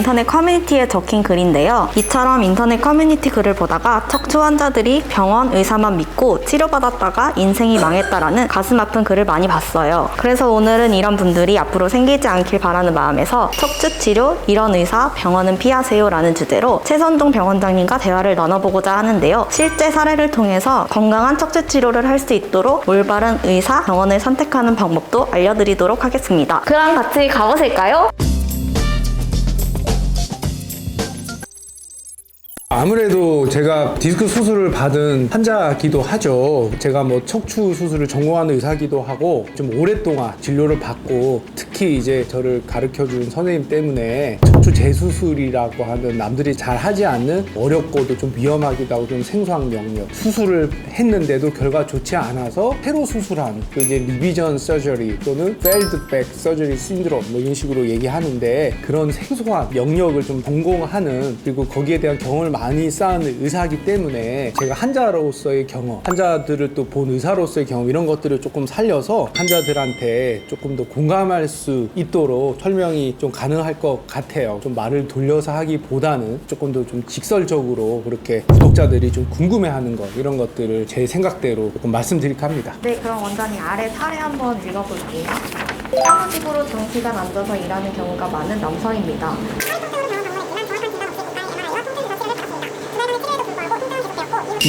인터넷 커뮤니티에 적힌 글인데요. 이처럼 인터넷 커뮤니티 글을 보다가 척추 환자들이 병원 의사만 믿고 치료받았다가 인생이 망했다라는 가슴 아픈 글을 많이 봤어요. 그래서 오늘은 이런 분들이 앞으로 생기지 않길 바라는 마음에서 척추 치료, 이런 의사, 병원은 피하세요라는 주제로 최선동 병원장님과 대화를 나눠보고자 하는데요. 실제 사례를 통해서 건강한 척추 치료를 할 수 있도록 올바른 의사, 병원을 선택하는 방법도 알려드리도록 하겠습니다. 그럼 같이 가보실까요? 아무래도 제가 디스크 수술을 받은 환자기도 하죠. 제가 뭐 척추 수술을 전공하는 의사기도 하고 좀 오랫동안 진료를 받고 특히 이제 저를 가르쳐 준 선생님 때문에 척추 재수술이라고 하는 남들이 잘 하지 않는 어렵고도 좀 위험하기도 하고 좀 생소한 명령. 수술을 했는데도 결과 좋지 않아서 새로 수술한 그 이제 리비전 서저리 또는 back surgery syndrome 뭐 이런 식으로 얘기하는데 그런 생소한 영역을 좀 전공하는 그리고 거기에 대한 경험을 많이 쌓은 의사이기 때문에 제가 환자로서의 경험, 환자들을 또 본 의사로서의 경험 이런 것들을 조금 살려서 환자들한테 조금 더 공감할 수 있도록 설명이 좀 가능할 것 같아요. 좀 말을 돌려서 하기보다는 조금 더 좀 직설적으로 그렇게 구독자들이 좀 궁금해하는 것 이런 것들을 제 생각대로 조금 말씀드릴까 합니다. 네, 그럼 원장님 아래 사례 한번 읽어볼게요. 사무직으로 장시간 앉아서 일하는 경우가 많은 남성입니다.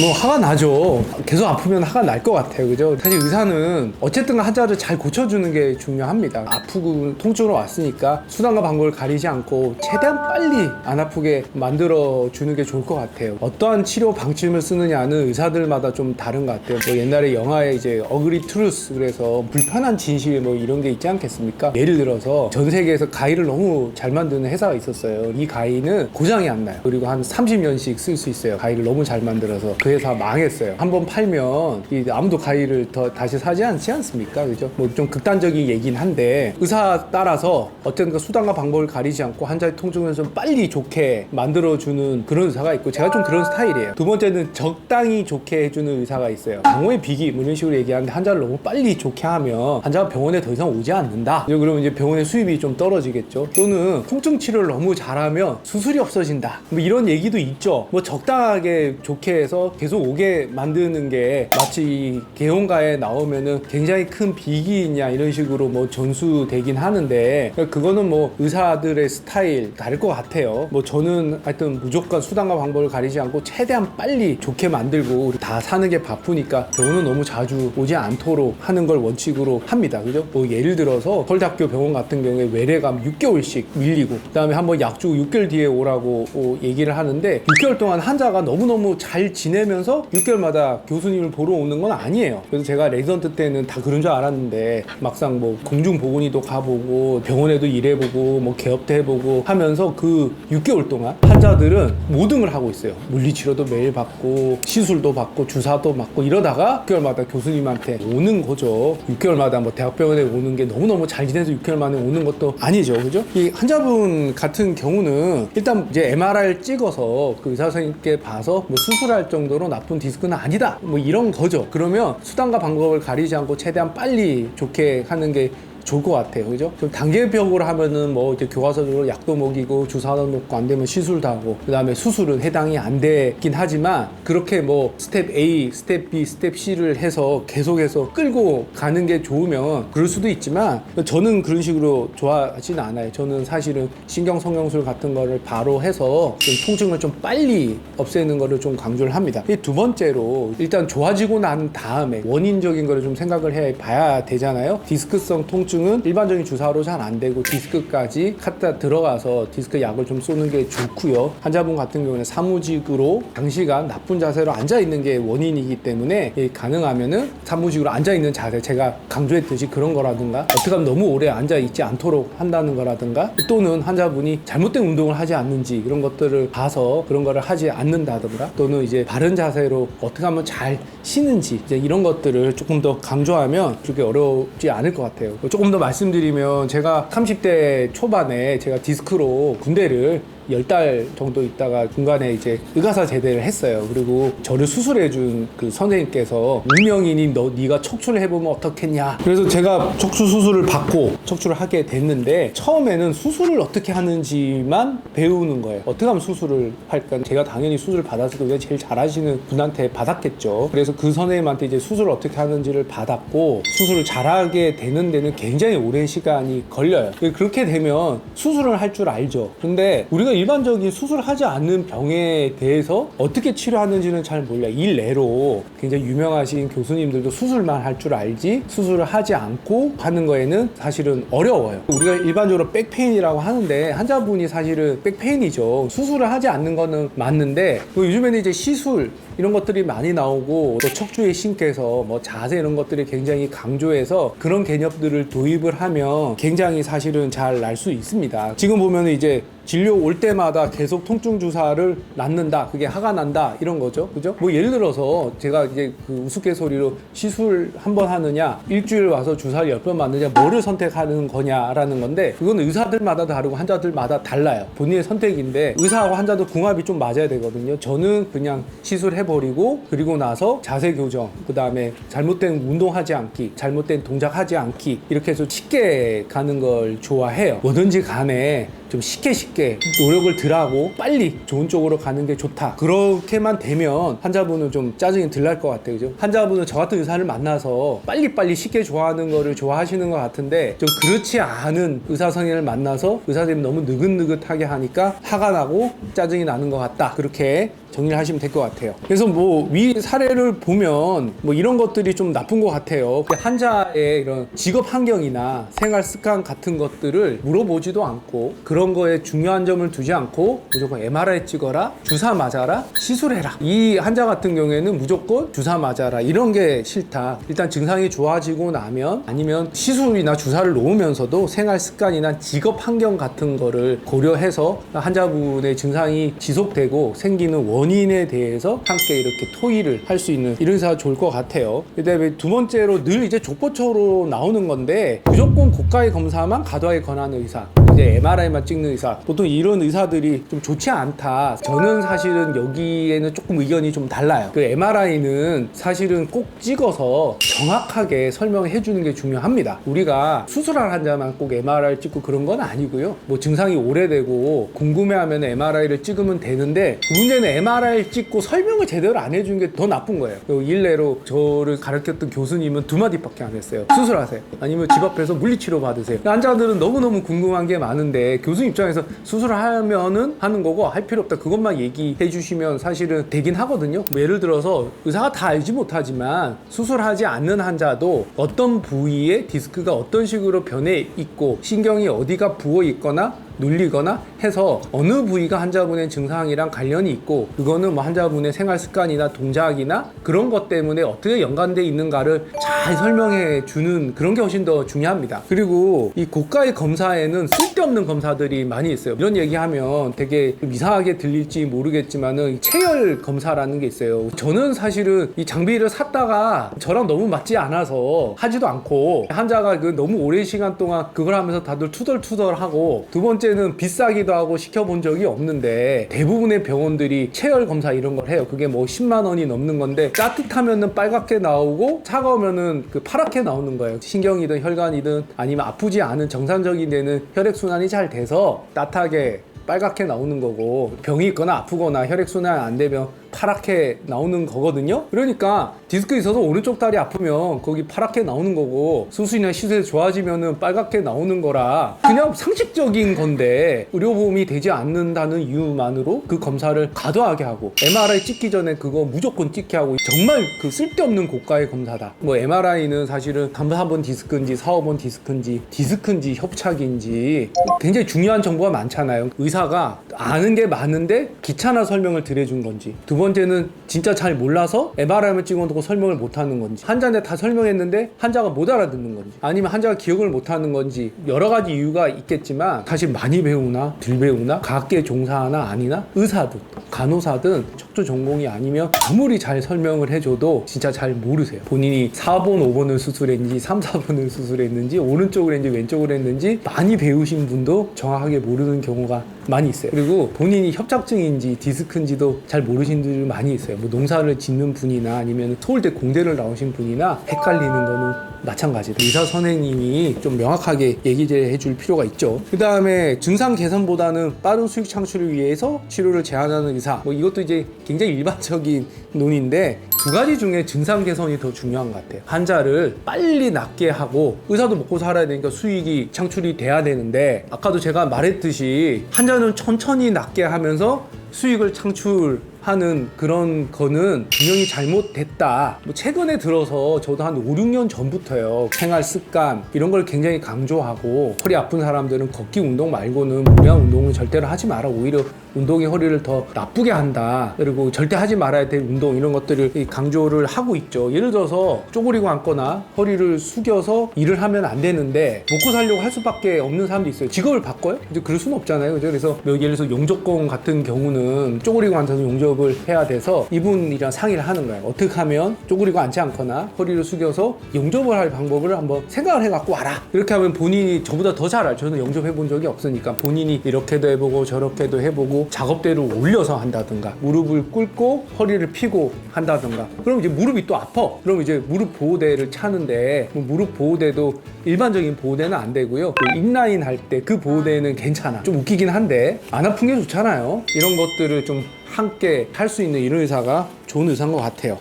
뭐 화가 나죠. 계속 아프면 화가 날 것 같아요. 그죠? 사실 의사는 어쨌든 환자를 잘 고쳐주는 게 중요합니다. 아프고 통증으로 왔으니까 수단과 방법을 가리지 않고 최대한 빨리 안 아프게 만들어 주는 게 좋을 것 같아요. 어떠한 치료 방침을 쓰느냐는 의사들마다 좀 다른 것 같아요. 뭐 옛날에 영화에 이제 어그리 트루스 그래서 불편한 진실 뭐 이런 게 있지 않겠습니까? 예를 들어서 전 세계에서 가위를 너무 잘 만드는 회사가 있었어요. 이 가위는 고장이 안 나요. 그리고 한 30년씩 쓸 수 있어요. 가위를 너무 잘 만들어서 그 회사 망했어요. 한번 팔면 이 아무도 가위를 더 다시 사지 않지 않습니까? 그죠? 뭐 좀 극단적인 얘긴 한데 의사 따라서 어쨌든 그 수단과 방법을 가리지 않고 환자의 통증을 좀 빨리 좋게 만들어주는 그런 의사가 있고 제가 좀 그런 스타일이에요. 두 번째는 적당히 좋게 해주는 의사가 있어요. 강호의 비기 뭐 이런 식으로 얘기하는데 환자를 너무 빨리 좋게 하면 환자가 병원에 더 이상 오지 않는다. 그러면 이제 병원의 수입이 좀 떨어지겠죠. 또는 통증 치료를 너무 잘하면 수술이 없어진다. 뭐 이런 얘기도 있죠. 뭐 적당하게 좋게 해서 계속 오게 만드는 게 마치 이 개원가에 나오면은 굉장히 큰 비기냐 이런 식으로 뭐 전수되긴 하는데 그거는 뭐 의사들의 스타일 다를 것 같아요. 뭐 저는 하여튼 무조건 수단과 방법을 가리지 않고 최대한 빨리 좋게 만들고 다 사는 게 바쁘니까 병원은 너무 자주 오지 않도록 하는 걸 원칙으로 합니다. 그죠? 뭐 예를 들어서 서울대학교 병원 같은 경우에 외래감 6개월씩 밀리고 그다음에 한번 약 주고 6개월 뒤에 오라고 어, 얘기를 하는데 6개월 동안 환자가 너무너무 잘 지내 면서 6개월마다 교수님을 보러 오는 건 아니에요. 그래서 제가 레지던트 때는 다 그런 줄 알았는데 막상 뭐 공중보건의도 가보고 병원에도 일해보고 뭐 개업도 해보고 하면서 그 6개월 동안 환자들은 모든 걸 하고 있어요. 물리치료도 매일 받고 시술도 받고 주사도 맞고 이러다가 6개월마다 교수님한테 오는 거죠. 6개월마다 뭐 대학병원에 오는 게 너무너무 잘 지내서 6개월 만에 오는 것도 아니죠. 그죠? 이 환자분 같은 경우는 일단 이제 MRI를 찍어서 그 의사 선생님께 봐서 뭐 수술할 정도 로 나쁜 디스크는 아니다. 뭐 이런 거죠. 그러면 수단과 방법을 가리지 않고 최대한 빨리 좋게 하는 게 좋을 것 같아요. 그죠? 좀 단계벽으로 하면은 뭐 이제 교과서적으로 약도 먹이고 주사도 먹고 안 되면 시술도 하고 그 다음에 수술은 해당이 안 되긴 하지만 그렇게 뭐 스텝 A, 스텝 B, 스텝 C를 해서 계속해서 끌고 가는 게 좋으면 그럴 수도 있지만 저는 그런 식으로 좋아하진 않아요. 저는 사실은 신경 성형술 같은 거를 바로 해서 좀 통증을 좀 빨리 없애는 거를 좀 강조를 합니다. 이두 번째로 일단 좋아지고 난 다음에 원인적인 거를 좀 생각을 해 봐야 되잖아요. 디스크성 통증 은 일반적인 주사로 잘 안 되고 디스크까지 갖다 들어가서 디스크 약을 좀 쏘는 게 좋고요. 환자분 같은 경우는 사무직으로 장시간 나쁜 자세로 앉아 있는 게 원인이기 때문에 이 가능하면은 사무직으로 앉아 있는 자세 제가 강조했듯이 그런 거라든가 어떻게 하면 너무 오래 앉아 있지 않도록 한다는 거라든가 또는 환자분이 잘못된 운동을 하지 않는지 이런 것들을 봐서 그런 거를 하지 않는다든가 또는 이제 바른 자세로 어떻게 하면 잘 쉬는지 이런 것들을 조금 더 강조하면 그렇게 어렵지 않을 것 같아요. 조금 더 말씀드리면 제가 30대 초반에 제가 디스크로 군대를 열 달 정도 있다가 중간에 이제 의가사 제대를 했어요. 그리고 저를 수술해준 그 선생님께서 운명이니 너 네가 척추를 해보면 어떻겠냐. 그래서 제가 척추 수술을 받고 척추를 하게 됐는데 처음에는 수술을 어떻게 하는지만 배우는 거예요. 어떻게 하면 수술을 할까? 제가 당연히 수술을 받았을 때 제일 잘하시는 분한테 받았겠죠. 그래서 그 선생님한테 이제 수술을 어떻게 하는지를 받았고 수술을 잘하게 되는 데는 굉장히 오랜 시간이 걸려요. 그렇게 되면 수술을 할 줄 알죠. 근데 우리가 일반적인 수술하지 않는 병에 대해서 어떻게 치료하는지는 잘 몰라요. 일례로 굉장히 유명하신 교수님들도 수술만 할 줄 알지 수술을 하지 않고 하는 거에는 사실은 어려워요. 우리가 일반적으로 백페인이라고 하는데 환자분이 사실은 백페인이죠. 수술을 하지 않는 거는 맞는데 뭐 요즘에는 이제 시술 이런 것들이 많이 나오고 또 척추의 신께서 뭐 자세 이런 것들이 굉장히 강조해서 그런 개념들을 도입을 하면 굉장히 사실은 잘 날 수 있습니다. 지금 보면 이제 진료 올 때마다 계속 통증 주사를 놨는다. 그게 화가 난다. 이런 거죠. 그죠? 뭐 예를 들어서 제가 이제 그 우스갯소리로 시술 한 번 하느냐, 일주일 와서 주사를 열 번 맞느냐, 뭐를 선택하는 거냐라는 건데 그건 의사들마다 다르고 환자들마다 달라요. 본인의 선택인데 의사하고 환자도 궁합이 좀 맞아야 되거든요. 저는 그냥 시술해 버리고 그리고 나서 자세 교정, 그 다음에 잘못된 운동하지 않기, 잘못된 동작하지 않기 이렇게 해서 쉽게 가는 걸 좋아해요. 뭐든지 간에 좀 쉽게 쉽게 노력을 덜하고 빨리 좋은 쪽으로 가는 게 좋다. 그렇게만 되면 환자분은 좀 짜증이 덜 날 것 같아요. 그죠? 환자분은 저 같은 의사를 만나서 빨리빨리 쉽게 좋아하는 거를 좋아하시는 것 같은데 좀 그렇지 않은 의사 선생님을 만나서 의사 선생님이 너무 느긋느긋하게 하니까 화가 나고 짜증이 나는 것 같다. 그렇게 정리를 하시면 될 것 같아요. 그래서 뭐 위 사례를 보면 뭐 이런 것들이 좀 나쁜 것 같아요. 그 환자의 이런 직업 환경이나 생활 습관 같은 것들을 물어보지도 않고 그런 거에 중요한 점을 두지 않고 무조건 MRI 찍어라, 주사 맞아라, 시술해라. 이 환자 같은 경우에는 무조건 주사 맞아라 이런 게 싫다. 일단 증상이 좋아지고 나면 아니면 시술이나 주사를 놓으면서도 생활 습관이나 직업 환경 같은 거를 고려해서 환자분의 증상이 지속되고 생기는 원 인에 대해서 함께 이렇게 토의를 할 수 있는 이런 의사가 좋을 것 같아요. 그다음에 두 번째로 늘 이제 족보처로 나오는 건데 무조건 고가의 검사만 과도하게 권하는 의사. 이제 MRI만 찍는 의사. 보통 이런 의사들이 좀 좋지 않다. 저는 사실은 여기에는 조금 의견이 좀 달라요. 그 MRI는 사실은 꼭 찍어서 정확하게 설명해 주는 게 중요합니다. 우리가 수술할 환자만 꼭 MRI 찍고 그런 건 아니고요. 뭐 증상이 오래되고 궁금해하면 MRI를 찍으면 되는데 문제는 MRI 찍고 설명을 제대로 안 해준 게더 나쁜 거예요. 그 일례로 저를 가르쳤던 교수님은 두 마디밖에 안 했어요. 수술하세요. 아니면 집 앞에서 물리치료 받으세요. 환자들은 너무너무 궁금한 게 많은데 교수 입장에서 수술을 하면은 하는 거고 할 필요 없다. 그것만 얘기해 주시면 사실은 되긴 하거든요. 뭐 예를 들어서 의사가 다 알지 못하지만 수술하지 않는 환자도 어떤 부위에 디스크가 어떤 식으로 변해 있고 신경이 어디가 부어 있거나 눌리거나 해서 어느 부위가 환자분의 증상이랑 관련이 있고 그거는 뭐 환자분의 생활 습관이나 동작이나 그런 것 때문에 어떻게 연관돼 있는가를 잘 설명해 주는 그런 게 훨씬 더 중요합니다. 그리고 이 고가의 검사에는 쓸데없는 검사들이 많이 있어요. 이런 얘기하면 되게 좀 이상하게 들릴지 모르겠지만은 체열 검사라는 게 있어요. 저는 사실은 이 장비를 샀다가 저랑 너무 맞지 않아서 하지도 않고 환자가 그 너무 오랜 시간 동안 그걸 하면서 다들 투덜투덜하고 두 번째 는 비싸기도 하고 시켜본 적이 없는데 대부분의 병원들이 체열 검사 이런 걸 해요. 그게 뭐 10만 원이 넘는 건데 따뜻하면은 빨갛게 나오고 차가우면은 그 파랗게 나오는 거예요. 신경이든 혈관이든 아니면 아프지 않은 정상적인 데는 혈액 순환이 잘 돼서 따뜻하게 빨갛게 나오는 거고 병이 있거나 아프거나 혈액 순환 안 되면 파랗게 나오는 거거든요. 그러니까 디스크 있어서 오른쪽 다리 아프면 거기 파랗게 나오는 거고 수술이나 시술이 좋아지면은 빨갛게 나오는 거라 그냥 상식적인 건데 의료보험이 되지 않는다는 이유만으로 그 검사를 과도하게 하고 MRI 찍기 전에 그거 무조건 찍게 하고 정말 그 쓸데없는 고가의 검사다. 뭐 MRI는 사실은 3, 4번 디스크인지 4, 5번 디스크인지 디스크인지 협착인지 굉장히 중요한 정보가 많잖아요. 의사가 아는 게 많은데 귀찮아 설명을 드려준 건지 두 번째는 진짜 잘 몰라서 MRI만 찍어놓고 설명을 못하는 건지 환자한테 다 설명했는데 환자가 못 알아듣는 건지 아니면 환자가 기억을 못하는 건지 여러 가지 이유가 있겠지만 사실 많이 배우나 덜 배우나 과학계 종사하나 아니나 의사든 간호사든 척추 전공이 아니면 아무리 잘 설명을 해줘도 진짜 잘 모르세요. 본인이 4번 5번을 수술했는지 3, 4번을 수술했는지 오른쪽을 했는지 왼쪽을 했는지 많이 배우신 분도 정확하게 모르는 경우가 많이 있어요. 그리고 본인이 협착증인지 디스크인지도 잘 모르시는 분들 많이 있어요 뭐 농사를 짓는 분이나 아니면 서울대 공대를 나오신 분이나 헷갈리는 거는 마찬가지로 의사 선생님이 좀 명확하게 얘기해 줄 필요가 있죠. 그 다음에 증상 개선보다는 빠른 수익 창출을 위해서 치료를 제한하는 의사. 뭐 이것도 이제 굉장히 일반적인 논인데 두 가지 중에 증상 개선이 더 중요한 것 같아요. 환자를 빨리 낫게 하고 의사도 먹고 살아야 되니까 수익이 창출이 돼야 되는데 아까도 제가 말했듯이 환자는 천천히 낫게 하면서 수익을 창출 하는 그런 거는 분명히 잘못됐다. 뭐 최근에 들어서 저도 한 5, 6년 전부터요. 생활 습관 이런 걸 굉장히 강조하고 허리 아픈 사람들은 걷기 운동 말고는 무리한 운동은 절대로 하지 마라. 오히려 운동이 허리를 더 나쁘게 한다. 그리고 절대 하지 말아야 될 운동 이런 것들을 이 강조를 하고 있죠. 예를 들어서 쪼그리고 앉거나 허리를 숙여서 일을 하면 안 되는데 먹고 살려고 할 수밖에 없는 사람도 있어요. 직업을 바꿔요? 이제 그럴 수는 없잖아요. 그죠? 그래서 뭐 예를 들어서 용접工같은 경우는 쪼그리고 앉아서 용접을 해야 돼서 이분이랑 상의를 하는 거예요. 어떻게 하면 쪼그리고 앉지 않거나 허리를 숙여서 용접을 할 방법을 한번 생각을 해갖고 와라. 이렇게 하면 본인이 저보다 더 잘 알죠. 저는 용접해 본 적이 없으니까 본인이 이렇게도 해보고 저렇게도 해보고 작업대를 올려서 한다든가 무릎을 꿇고 허리를 펴고 한다든가 그럼 이제 무릎이 또 아파. 그럼 이제 무릎 보호대를 차는데 뭐 무릎 보호대도 일반적인 보호대는 안 되고요. 그 인라인 할 때 그 보호대는 괜찮아. 좀 웃기긴 한데 안 아픈 게 좋잖아요. 이런 것들을 좀 함께 할 수 있는 이런 의사가 좋은 의사인 것 같아요.